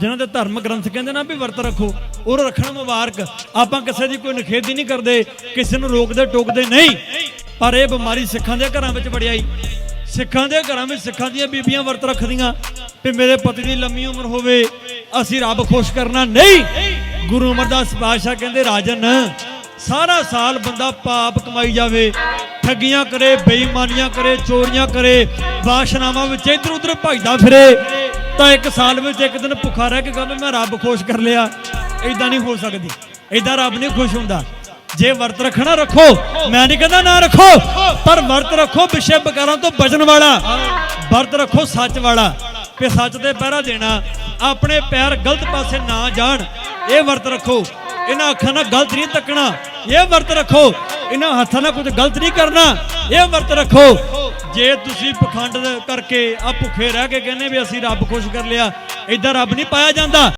ਜਿਨ੍ਹਾਂ ਦੇ ਧਰਮ ਗ੍ਰੰਥ ਕਹਿੰਦੇ ਨਾ ਵੀ ਵਰਤ ਰੱਖੋ, ਉਹ ਰੱਖਣਾ ਮੁਬਾਰਕ। ਆਪਾਂ ਕਿਸੇ ਦੀ ਕੋਈ ਨਖੇਦੀ ਨਹੀਂ ਕਰਦੇ, ਕਿਸੇ ਨੂੰ ਰੋਕਦੇ, ਟੋਕਦੇ ਨਹੀਂ। ਪਰ ਇਹ ਬਿਮਾਰੀ ਸਿੱਖਾਂ ਦੇ ਘਰਾਂ ਵਿੱਚ ਵੜਿਆਈ। ਸਿੱਖਾਂ ਦੇ ਘਰਾਂ ਵਿੱਚ ਸਿੱਖਾਂ ਦੀਆਂ ਬੀਬੀਆਂ ਵਰਤ ਰੱਖਦੀਆਂ ਤੇ ਮੇਰੇ ਪਤੀ ਦੀ ਲੰਮੀ ਉਮਰ ਹੋਵੇ, ਅਸੀਂ ਰੱਬ ਖੁਸ਼ ਕਰਨਾ ਨਹੀਂ। ਗੁਰੂ ਅਮਰਦਾਸ ਪਾਤਸ਼ਾਹ ਕਹਿੰਦੇ, ਰਾਜਨ ਸਾਰਾ ਸਾਲ ਬੰਦਾ ਪਾਪ ਕਮਾਈ ਜਾਵੇ, ਠੱਗੀਆਂ ਕਰੇ, ਬੇਈਮਾਨੀਆਂ ਕਰੇ, ਚੋਰੀਆਂ ਕਰੇ, ਵਾਸ਼ਨਾਵਾਂ ਵਿੱਚ ਇੱਧਰ ਉੱਧਰ ਭਜਦਾ ਫਿਰੇ, ਤਾਂ ਇੱਕ ਸਾਲ ਵਿੱਚ ਇੱਕ ਦਿਨ ਭੁੱਖਾ ਰਹਿ ਕੇ ਕਹੇ ਮੈਂ ਰੱਬ ਖੁਸ਼ ਕਰ ਲਿਆ। ਇਦਾਂ ਨਹੀਂ ਹੋ ਸਕਦੀ। ਇਦਾਂ ਰੱਬ ਨਹੀਂ ਖੁਸ਼ ਹੁੰਦਾ। ਜੇ ਵਰਤ ਰੱਖਣਾ ਰੱਖੋ। ਮੈਂ ਨਹੀਂ ਕਹਿੰਦਾ ਨਾ ਰੱਖੋ, ਪਰ ਵਰਤ ਰੱਖੋ ਵਿਸ਼ੇ ਬਕਾਰਾਂ ਤੋਂ ਬਚਣ ਵਾਲਾ। ਵਰਤ ਰੱਖੋ ਸੱਚ ਵਾਲਾ। ਕਿ ਸੱਚ ਤੇ ਪਹਿਰਾ ਦੇਣਾ। ਆਪਣੇ ਪੈਰ ਗਲਤ ਪਾਸੇ ਨਾ ਜਾਣ। ਇਹ ਵਰਤ ਰੱਖੋ। ਇਹਨਾਂ ਅੱਖਾਂ ਨਾਲ ਗਲਤ ਨਹੀਂ ਤੱਕਣਾ। ਇਹ ਵਰਤ ਰੱਖੋ। ਇਹਨਾਂ ਹੱਥਾਂ ਨਾਲ ਕੁਝ ਗਲਤ ਨਹੀਂ ਕਰਨਾ। ਇਹ ਵਰਤ ਰੱਖੋ। ਜੇ ਤੁਸੀਂ ਪਖੰਡ ਕਰਕੇ ਆ ਭੁੱਖੇ ਰਹਿ ਕੇ ਕਹਿੰਦੇ ਵੀ ਅਸੀਂ ਰੱਬ ਖੁਸ਼ ਕਰ ਲਿਆ ਇਦਾਂ ਰੱਬ ਨਹੀਂ ਪਾਇਆ ਜਾਂਦਾ।